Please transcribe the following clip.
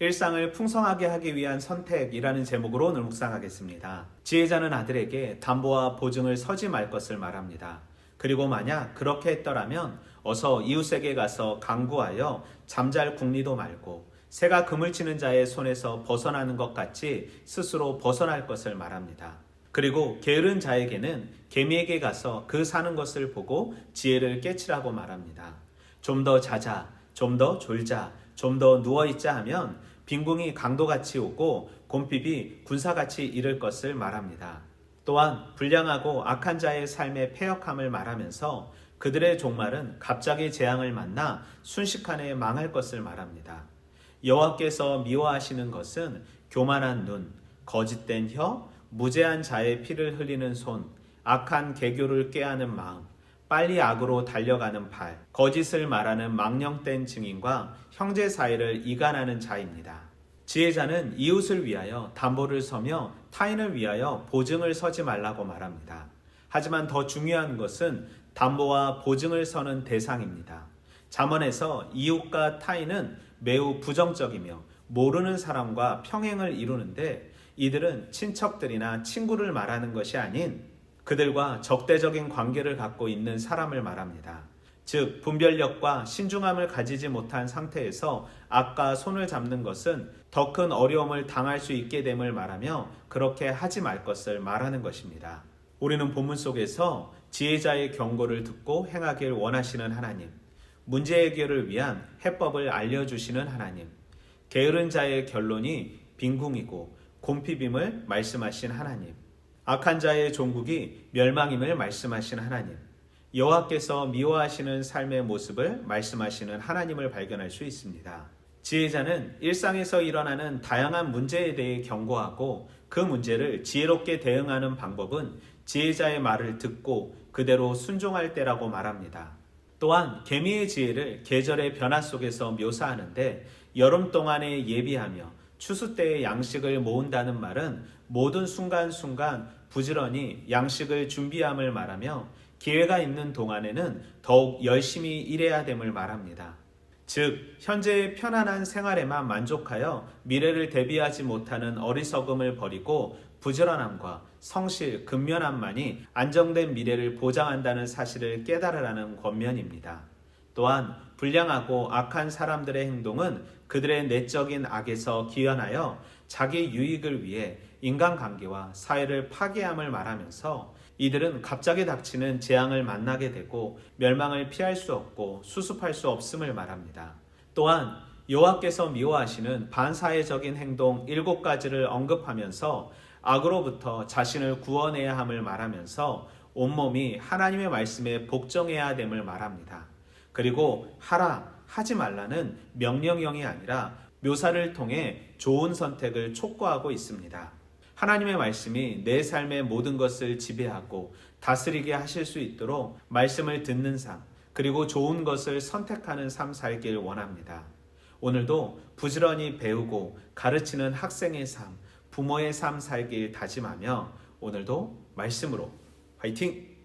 일상을 풍성하게 하기 위한 선택이라는 제목으로 오늘 묵상하겠습니다. 지혜자는 아들에게 담보와 보증을 서지 말 것을 말합니다. 그리고 만약 그렇게 했더라면 어서 이웃에게 가서 강구하여 잠잘 궁리도 말고 새가 금을 치는 자의 손에서 벗어나는 것 같이 스스로 벗어날 것을 말합니다. 그리고 게으른 자에게는 개미에게 가서 그 사는 것을 보고 지혜를 깨치라고 말합니다. 좀 더 자자, 좀 더 졸자, 좀 더 누워있자 하면 빈궁이 강도같이 오고 곰핍이 군사같이 이를 것을 말합니다. 또한 불량하고 악한 자의 삶의 폐역함을 말하면서 그들의 종말은 갑자기 재앙을 만나 순식간에 망할 것을 말합니다. 여호와께서 미워하시는 것은 교만한 눈, 거짓된 혀, 무죄한 자의 피를 흘리는 손, 악한 개교를 꾀하는 마음, 빨리 악으로 달려가는 발, 거짓을 말하는 망령된 증인과 형제 사이를 이간하는 자입니다. 지혜자는 이웃을 위하여 담보를 서며 타인을 위하여 보증을 서지 말라고 말합니다. 하지만 더 중요한 것은 담보와 보증을 서는 대상입니다. 잠언에서 이웃과 타인은 매우 부정적이며 모르는 사람과 평행을 이루는데 이들은 친척들이나 친구를 말하는 것이 아닌 그들과 적대적인 관계를 갖고 있는 사람을 말합니다. 즉, 분별력과 신중함을 가지지 못한 상태에서 악과 손을 잡는 것은 더 큰 어려움을 당할 수 있게 됨을 말하며 그렇게 하지 말 것을 말하는 것입니다. 우리는 본문 속에서 지혜자의 경고를 듣고 행하길 원하시는 하나님, 문제 해결을 위한 해법을 알려주시는 하나님, 게으른 자의 결론이 빈궁이고 곰피빔을 말씀하신 하나님, 악한 자의 종국이 멸망임을 말씀하신 하나님, 여호와께서 미워하시는 삶의 모습을 말씀하시는 하나님을 발견할 수 있습니다. 지혜자는 일상에서 일어나는 다양한 문제에 대해 경고하고 그 문제를 지혜롭게 대응하는 방법은 지혜자의 말을 듣고 그대로 순종할 때라고 말합니다. 또한 개미의 지혜를 계절의 변화 속에서 묘사하는데 여름 동안에 예비하며 추수 때의 양식을 모은다는 말은 모든 순간순간 부지런히 양식을 준비함을 말하며 기회가 있는 동안에는 더욱 열심히 일해야 됨을 말합니다. 즉, 현재의 편안한 생활에만 만족하여 미래를 대비하지 못하는 어리석음을 버리고 부지런함과 성실, 근면함만이 안정된 미래를 보장한다는 사실을 깨달으라는 권면입니다. 또한 불량하고 악한 사람들의 행동은 그들의 내적인 악에서 기현하여 자기 유익을 위해 인간관계와 사회를 파괴함을 말하면서 이들은 갑자기 닥치는 재앙을 만나게 되고 멸망을 피할 수 없고 수습할 수 없음을 말합니다. 또한 여호와께서 미워하시는 반사회적인 행동 일곱 가지를 언급하면서 악으로부터 자신을 구원해야 함을 말하면서 온몸이 하나님의 말씀에 복종해야 됨을 말합니다. 그리고 하라, 하지 말라는 명령형이 아니라 묘사를 통해 좋은 선택을 촉구하고 있습니다. 하나님의 말씀이 내 삶의 모든 것을 지배하고 다스리게 하실 수 있도록 말씀을 듣는 삶, 그리고 좋은 것을 선택하는 삶 살길 원합니다. 오늘도 부지런히 배우고 가르치는 학생의 삶, 부모의 삶 살길 다짐하며 오늘도 말씀으로 화이팅!